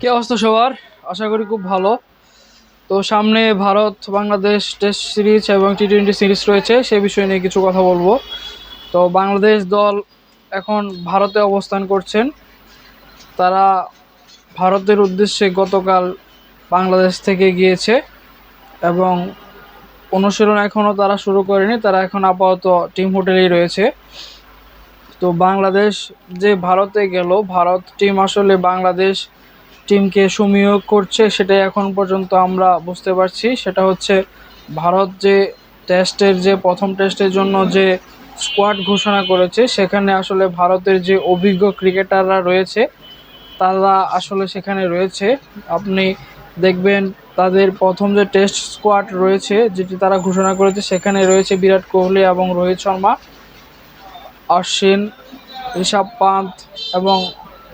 কি অবস্থা সবার? আশা করি খুব ভালো। তো সামনে ভারত, বাংলাদেশ টেস্ট সিরিজ এবং টি টোয়েন্টি সিরিজ রয়েছে, সে বিষয় নিয়ে কিছু কথা বলব। তো বাংলাদেশ দল এখন ভারতে অবস্থান করছেন। তারা ভারতের উদ্দেশ্যে গতকাল বাংলাদেশ থেকে গিয়েছে এবং অনুশীলন এখনও তারা শুরু করেনি, তারা এখন আপাতত টিম হোটেলেই রয়েছে। তো বাংলাদেশ যে ভারতে গেল, ভারত টিম আসলে বাংলাদেশ টিমকে সমীহ করছে, সেটাই এখন পর্যন্ত আমরা বুঝতে পারছি। সেটা হচ্ছে ভারত যে টেস্টের যে প্রথম টেস্টের জন্য যে স্কোয়াড ঘোষণা করেছে, সেখানে আসলে ভারতের যে অভিজ্ঞ ক্রিকেটাররা রয়েছে, তারা আসলে সেখানে রয়েছে। আপনি দেখবেন তাদের প্রথম যে টেস্ট স্কোয়াড রয়েছে, যেটি তারা ঘোষণা করেছে, সেখানে রয়েছে বিরাট কোহলি এবং রোহিত শর্মা অশ্বিন ঋষভ পান্ত এবং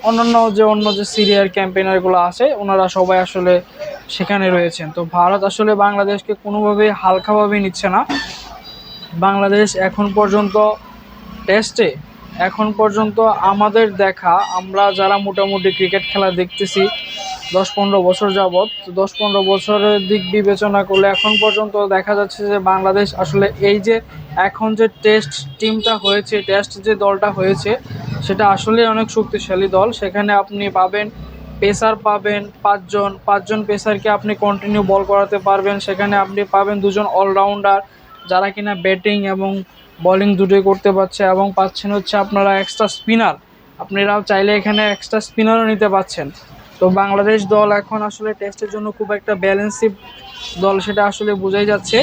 অন্যান্য যে অন্য যে সিরিয়ার ক্যাম্পেনারগুলো আছে, ওনারা সবাই আসলে সেখানে রয়েছেন। তো ভারত আসলে বাংলাদেশকে কোনোভাবেই হালকাভাবে নিচ্ছে না। বাংলাদেশ এখন পর্যন্ত টেস্টে এখন পর্যন্ত আমাদের দেখা, আমরা যারা মোটামুটি ক্রিকেট খেলা দেখতেছি দশ পনেরো বছর যাবৎ দশ পনেরো বছরের দিক বিবেচনা করলে এখন পর্যন্ত দেখা যাচ্ছে যে বাংলাদেশ আসলে এই যে এখন যে টেস্ট টিমটা হয়েছে টেস্ট যে দলটা হয়েছে সেটা আসলে অনেক শক্তিশালী দল। সেখানে আপনি পাবেন পেসার পাবেন পাঁচজন। পাঁচজন পেসারকে আপনি কন্টিনিউ বল করাতে পারবেন। সেখানে আপনি পাবেন দুজন অলরাউন্ডার যারা কিনা ব্যাটিং এবং বলিং দুটোই করতে পারছে এবং পাচ্ছেন হচ্ছে আপনারা এক্সট্রা স্পিনার আপনারাও চাইলে এখানে এক্সট্রা স্পিনারও নিতে পাচ্ছেন। তো বাংলাদেশ দল এখন আসলে টেস্টের জন্য খুব একটা ব্যালেন্সিভ দল সেটা আসলে বোঝাই যাচ্ছে।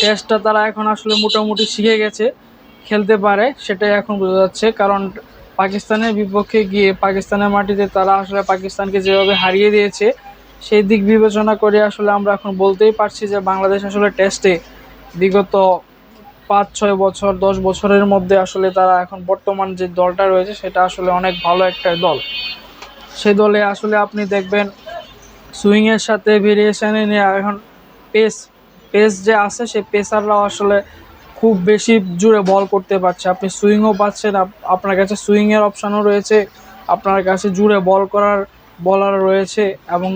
টেস্টটা তারা এখন আসলে মোটামুটি শিখে গেছে। খেলতে পারে, সেটাই এখন বোঝা যাচ্ছে। কারণ পাকিস্তানের বিপক্ষে গিয়ে পাকিস্তানের মাটিতে তারা আসলে পাকিস্তানকে যেভাবে হারিয়ে দিয়েছে, সেই দিক বিবেচনা করে আসলে আমরা এখন বলতেই পারছি যে বাংলাদেশ আসলে টেস্টে বিগত পাঁচ ছয় বছর, দশ বছরের মধ্যে আসলে তারা এখন বর্তমান যে দলটা রয়েছে, সেটা আসলে অনেক ভালো একটা দল। সেই দলে আসলে আপনি দেখবেন সুইংয়ের সাথে ভেরিয়েশনে নিয়ে এখন পেস পেস যে আছে, সেই পেসাররাও আসলে খুব বেশি জুড়ে বল করতে পারছে। আপনি সুইংও পাচ্ছেন আপনার কাছে সুইংয়ের অপশানও রয়েছে। আপনার কাছে জুড়ে বল করার বলার রয়েছে এবং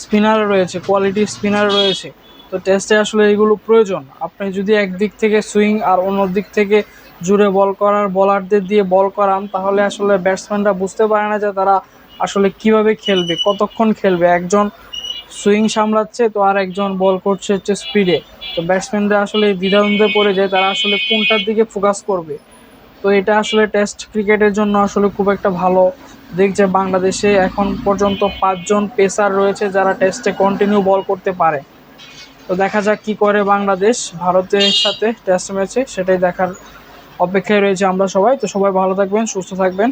স্পিনার রয়েছে কোয়ালিটি স্পিনার রয়েছে। তো টেস্টে আসলে এগুলো প্রয়োজন। আপনি যদি একদিক থেকে সুইং আর অন্য দিক থেকে জুড়ে বল করার বলারদের দিয়ে বল করান, তাহলে আসলে ব্যাটসম্যানরা বুঝতে পারে না যে তারা আসলে কীভাবে খেলবে, কতক্ষণ খেলবে। একজন সুইং সামলাচ্ছে, তো আর একজন বল করছে হচ্ছে স্পিডে। তো ব্যাটসম্যানরা আসলে দ্বিধাদ্বন্দ্বে পড়ে যায়, তারা আসলে কোনটার দিকে ফোকাস করবে? তো এটা আসলে টেস্ট ক্রিকেটের জন্য আসলে খুব একটা ভালো। দিক যে বাংলাদেশে এখন পর্যন্ত পাঁচজন পেসার রয়েছে যারা টেস্টে কন্টিনিউ বল করতে পারে। তো দেখা যাক কি করে বাংলাদেশ ভারতের সাথে টেস্ট ম্যাচে সেটাই দেখার অপেক্ষায় রয়েছে আমরা সবাই। তো সবাই ভালো থাকবেন, সুস্থ থাকবেন।